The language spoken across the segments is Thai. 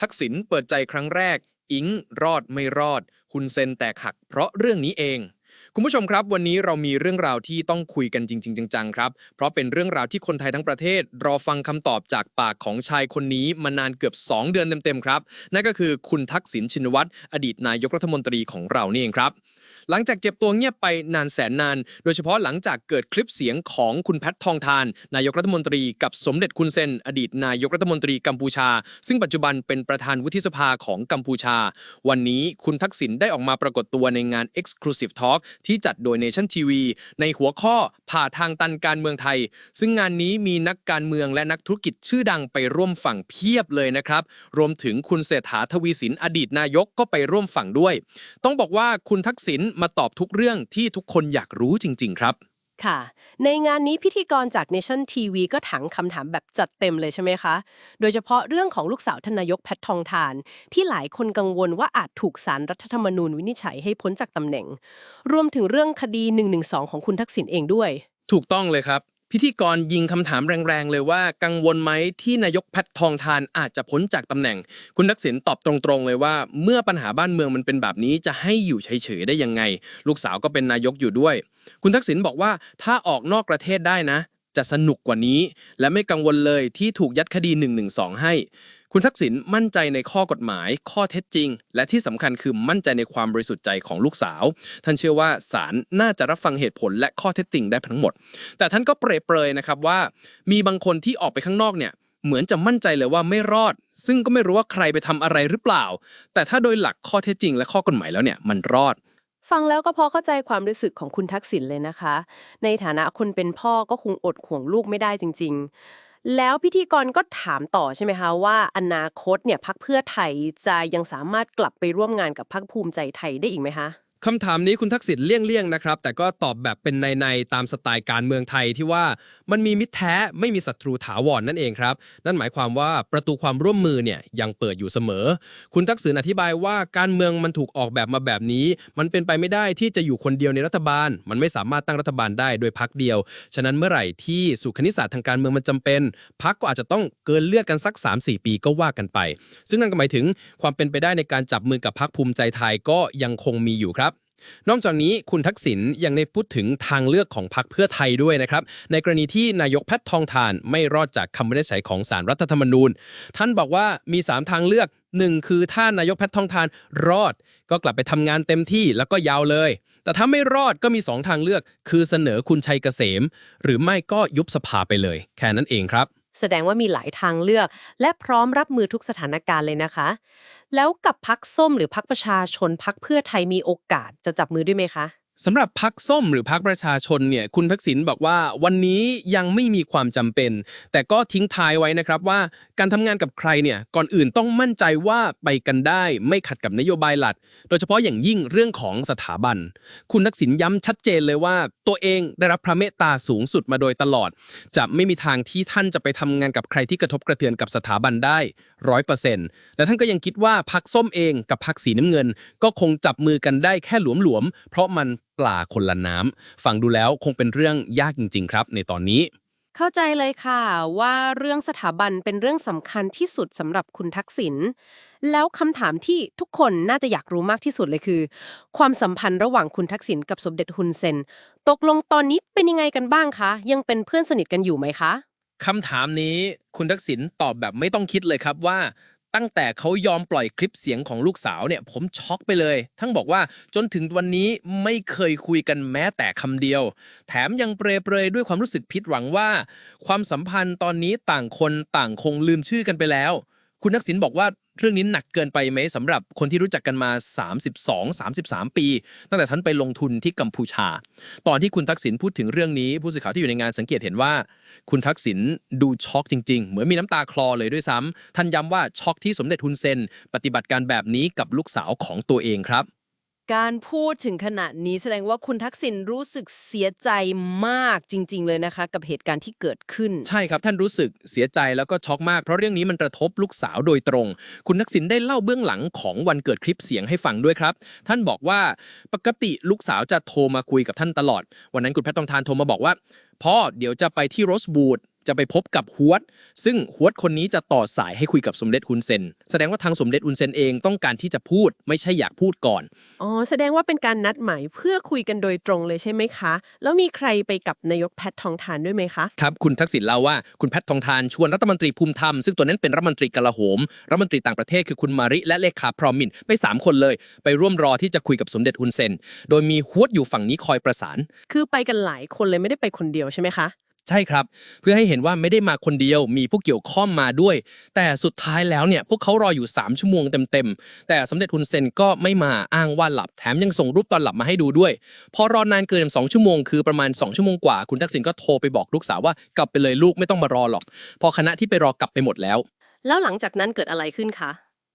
ทักษิณเปิดใจครั้งแรก อิงรอดไม่รอด คุณเซนแตกหักเพราะเรื่องนี้เอง คุณผู้ชมครับ วันนี้เรามีเรื่องราวที่ต้องคุยกันจริง ๆ จังๆครับ เพราะเป็นเรื่องราวที่คนไทยทั้งประเทศ รอฟังคำตอบจากปากของชายคนนี้มานานเกือบ 2 เดือนเต็มๆครับ นั่นก็คือคุณทักษิณชินวัตรอดีตนายกรัฐมนตรีของเรานี่เองครับ หลังจากเจ็บตัวเงียบไปนานแสนนาน โดยเฉพาะหลังจากเกิดคลิปเสียงของคุณแพททองทาน นายกรัฐมนตรีกับสมเด็จคุณเซน อดีตนายกรัฐมนตรีกัมพูชา ซึ่งปัจจุบันเป็นประธานวุฒิสภาของกัมพูชา วันนี้คุณทักษิณได้ออกมาปรากฏตัวในงาน Exclusive Talk ที่จัดโดย Nation TV ในหัวข้อผ่าทางตันการเมืองไทย ซึ่งงานนี้มีนักการเมืองและนักธุรกิจชื่อดังไปร่วมฝั่งเพียบเลยนะครับ รวมถึงคุณเศรษฐาทวีสินอดีตนายกก็ไปร่วมฝั่งด้วย ต้องบอกว่าคุณทักษิณมาตอบทุกเรื่องที่ทุกคนอยากรู้จริง ๆ ครับ ค่ะ ในงานนี้พิธีกรจาก Nation TV ก็ถามคำถามแบบจัดเต็มเลยใช่ไหมคะ โดยเฉพาะเรื่องของลูกสาวทานนายกแพททองทาน ที่หลายคนกังวลว่าอาจถูกสารรัฐธรรมนูญวินิจฉัยให้พ้นจากตำแหน่ง รวมถึงเรื่องคดี 112 ของคุณทักษิณเองด้วย ถูกต้องเลยครับ พิธีกรยิงคำถามแรงๆ เลยว่ากังวลไหมที่นายกแพททองทานอาจจะพ้นจากตำแหน่ง คุณทักษิณตอบตรงๆ เลยว่า เมื่อปัญหาบ้านเมืองมันเป็นแบบนี้จะให้อยู่เฉยๆได้ยังไง ลูกสาวก็เป็นนายกอยู่ด้วย คุณทักษิณบอกว่าถ้าออกนอกประเทศได้นะ จะสนุกกว่านี้ และไม่กังวลเลยที่ถูกยัดคดี112ให้ คุณทักษิณมั่นใจในข้อกฎหมาย ข้อเท็จจริง และที่สำคัญคือมั่นใจในความบริสุทธิ์ใจของลูกสาว ท่านเชื่อว่าศาลน่าจะรับฟังเหตุผลและข้อเท็จจริงได้ทั้งหมด แต่ท่านก็เปรยๆนะครับว่า มีบางคนที่ออกไปข้างนอกเนี่ยเหมือนจะมั่นใจเลยว่าไม่รอด ซึ่งก็ไม่รู้ว่าใครไปทำอะไรหรือเปล่า แต่ถ้าโดยหลักข้อเท็จจริง และข้อกฎหมายแล้วเนี่ยมันรอดฟังแล้วก็พอเข้าใจความรู้สึกของคุณทักษิณเลยนะคะ ในฐานะคนเป็นพ่อก็คงอดห่วงลูกไม่ได้จริง ๆ แล้วพิธีกรก็ถามต่อใช่ไหมคะว่า อนาคตเนี่ยพักเพื่อไทยจะยังสามารถกลับไปร่วมงานกับพักภูมิใจไทยได้อีกไหมคะ คำถามนี้คุณทักษิณเลี่ยงๆนะครับ แต่ก็ตอบแบบเป็นในๆตามสไตล์การเมืองไทยที่ว่ามันมีมิตรแท้ไม่มีศัตรูถาวรนนั่นเองครับ นั่นหมายความว่าประตูความร่วมมือเนี่ยยังเปิดอยู่เสมอ คุณทักษิณอธิบายว่าการเมืองมันถูกออกแบบมาแบบนี้ มันเป็นไปไม่ได้ที่จะอยู่คนเดียวในรัฐบาล มันไม่สามารถตั้งรัฐบาลได้โดยพักเดียว ฉะนั้นเมื่อไหร่ที่สุขคณิตศาสตร์ทางการเมืองมันจำเป็นพักก็อาจจะต้องเกินเลือดกันสัก 3-4 ปีก็ว่ากันไป ซึ่งนั่นก็หมายถึงความเป็นไปได้ในการจับมือกับพักภูมิใจไทยก็ยังคงมีอยู่ครับ นอกจากนี้คุณทักษิณยังได้พูดถึงทางเลือกของพรรคเพื่อไทยด้วยนะครับ ในกรณีที่นายกแพททองทานไม่รอดจากคำวินิจฉัยของสารรัฐธรรมนูญ ท่านบอกว่ามี 3 ทางเลือก 1 คือถ้านายกแพททองทานรอด ก็กลับไปทำงานเต็มที่แล้วก็ยาวเลย แต่ถ้าไม่รอดก็มี 2 ทางเลือก คือเสนอคุณชัยเกษม หรือไม่ก็ยุบสภาไปเลย แค่นั้นเองครับ แสดงว่ามีหลายทางเลือก และพร้อมรับมือทุกสถานการณ์เลยนะคะ แล้วกับพักส้มหรือพักประชาชนพักเพื่อไทยมีโอกาสจะจับมือด้วยไหมคะ สำหรับพักส้มหรือพักประชาชนเนี่ยคุณทักษิณบอกว่าวันนี้ยังไม่มีความจำเป็น แต่ก็ทิ้งท้ายไว้นะครับว่าการทำงานกับใครเนี่ยก่อนอื่นต้องมั่นใจว่าไปกันได้ไม่ขัดกับนโยบายหลัก โดยเฉพาะอย่างยิ่งเรื่องของสถาบัน คุณทักษิณย้ำชัดเจนเลยว่า ตัวเองได้รับพระเมตตาสูงสุดมาโดยตลอด จะไม่มีทางที่ท่านจะไปทำงานกับใครที่กระทบกระเทือนกับสถาบันได้ ร้อยเปอร์เซ็นต์และท่านก็ยังคิดว่าพักส้มเองกับพักสีน้ำเงิน ก็คงจับมือกันได้แค่หลวมๆเพราะมันปลาคนละน้ำฟังดูแล้วคงเป็นเรื่องยากจริง ๆ ครับ ในตอนนี้ เข้าใจเลยค่ะว่าเรื่องสถาบันเป็นเรื่องสำคัญที่สุดสำหรับคุณทักษิณแล้วคำถามที่ทุกคนน่าจะอยากรู้มากที่สุดเลยคือ ความสัมพันธ์ระหว่างคุณทักษิณกับสมเด็จฮุนเซน ตกลงตอนนี้เป็นยังไงกันบ้างคะ ยังเป็นเพื่อนสนิทกันอยู่ไหมคะ คำถามนี้คุณทักษิณตอบแบบไม่ต้องคิดเลยครับว่า ตั้งแต่เขายอมปล่อยคลิปเสียงของลูกสาวเนี่ยผมช็อกไปเลย ทั้งบอกว่าจนถึงวันนี้ไม่เคยคุยกันแม้แต่คำเดียว แถมยังเปรยเปรยด้วยความรู้สึกผิดหวังว่า ความสัมพันธ์ตอนนี้ต่างคนต่างคงลืมชื่อกันไปแล้ว คุณทักษิณบอกว่า เรื่องนี้หนักเกินไปไหมสำหรับคนที่รู้จักกันมา 32-33 ปี ตั้งแต่ท่านไปลงทุนที่กัมพูชา ตอนที่คุณทักษิณพูดถึงเรื่องนี้ ผู้สื่อข่าวที่อยู่ในงานสังเกตเห็นว่า คุณทักษิณดูช็อกจริง ๆ เหมือนมีน้ำตาคลอเลยด้วยซ้ำท่านย้ำว่าช็อกที่สมเด็จฮุนเซน ปฏิบัติการแบบนี้กับลูกสาวของตัวเองครับ การพูดถึงขนาดนี้แสดงว่าคุณทักษิณรู้สึกเสียใจมากจริง ๆ เลยนะคะ กับเหตุการณ์ที่เกิดขึ้น ใช่ครับท่านรู้สึกเสียใจแล้วก็ช็อกมาก เพราะเรื่องนี้มันกระทบลูกสาวโดยตรง คุณทักษิณได้เล่าเบื้องหลังของวันเกิดคลิปเสียงให้ฟังด้วยครับ ท่านบอกว่าปกติลูกสาวจะโทรมาคุยกับท่านตลอด วันนั้นคุณแพทย์ทองทานโทรมาบอกว่าพ่อเดี๋ยวจะไปที่โรสบูด จะไปพบกับฮวด ซึ่งฮวดคนนี้จะต่อสายให้คุยกับสมเด็จฮุนเซน แสดงว่าทางสมเด็จฮุนเซนเองต้องการที่จะพูดไม่ใช่อยากพูดก่อน อ๋อ แสดงว่าเป็นการนัดหมายเพื่อคุยกันโดยตรงเลยใช่ไหมคะ แล้วมีใครไปกับนายกแพททองทานด้วยไหมคะ ครับ คุณทักษิณเล่าว่าคุณแพททองทานชวนรัฐมนตรีภูมิธรรม ซึ่งตัวนั้นเป็นรัฐมนตรีกลาโหม รัฐมนตรีต่างประเทศคือคุณมาริและเลขาพรอมินไปสามคนเลย ไปร่วมรอที่จะคุยกับสมเด็จฮุนเซน โดยมีฮวดอยู่ฝั่งนี้คอยประสาน คือไปกันหลายคนเลยไม่ได้ไปคนเดียวใช่ไหมคะ ใช่ครับ เพื่อให้เห็นว่าไม่ได้มาคนเดียวมีผู้เกี่ยวข้องมาด้วย แต่สุดท้ายแล้วเนี่ยพวกเขารออยู่ 3 ชั่วโมงเต็มๆ แต่สมเด็จฮุนเซนก็ไม่มาอ้างว่าหลับแถมยังส่งรูปตอนหลับมาให้ดูด้วย พอรอนานเกิน 2 ชั่วโมงคือประมาณ 2 ชั่วโมงกว่า คุณทักษิณก็โทรไปบอกลูกสาวว่ากลับไปเลยลูกไม่ต้องมารอหรอก พอคณะที่ไปรอกลับไปหมดแล้ว แล้วหลังจากนั้นเกิดอะไรขึ้นคะ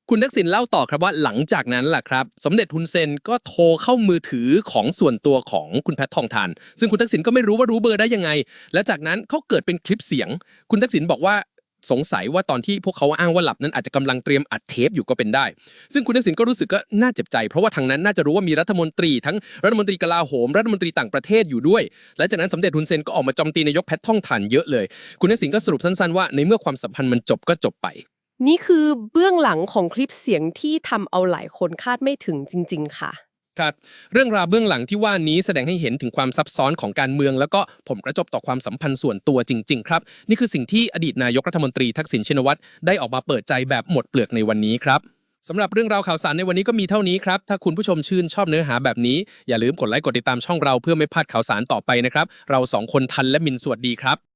คุณทักษิณเล่าต่อครับว่าหลังจากนั้นแหละครับ สมเด็จฮุนเซนก็โทรเข้ามือถือของส่วนตัวของคุณแพททองทาน ซึ่งคุณทักษิณก็ไม่รู้ว่ารู้เบอร์ได้ยังไง และจากนั้นเขาเกิดเป็นคลิปเสียง คุณทักษิณบอกว่าสงสัยว่าตอนที่พวกเขาอ้างว่าหลับนั้นอาจจะกำลังเตรียมอัดเทปอยู่ก็เป็นได้ ซึ่งคุณทักษิณก็รู้สึกก็น่าเจ็บใจ เพราะว่าทางนั้นน่าจะรู้ว่ามีรัฐมนตรี ทั้งรัฐมนตรีกลาโหม รัฐมนตรีต่างประเทศอยู่ด้วย และจากนั้นสมเด็จฮุนเซนก็ออกมาโจมตีนายกแพททองทานเยอะเลย คุณทักษิณก็สรุปสั้นๆว่าในเมื่อความสัมพันธ์มันจบก็จบไป นี่คือเบื้องหลังของคลิปเสียงที่ทำเอาหลายคนคาดไม่ถึงจริง ๆ ค่ะ ครับ เรื่องราวเบื้องหลังที่ว่านี้แสดงให้เห็นถึงความซับซ้อนของการเมือง แล้วก็ผมกระทบต่อความสัมพันธ์ส่วนตัวจริง ๆ ครับ นี่คือสิ่งที่อดีตนายกรัฐมนตรีทักษิณชินวัตรได้ออกมาเปิดใจแบบหมดเปลือกในวันนี้ครับสำหรับเรื่องราวข่าวสารในวันนี้ก็มีเท่านี้ครับ ถ้าคุณผู้ชมชื่นชอบเนื้อหาแบบนี้ อย่าลืมกดไลค์กดติดตามช่องเราเพื่อไม่พลาดข่าวสารต่อไปนะครับ เราสองคนทันและมินสวัสดีครับ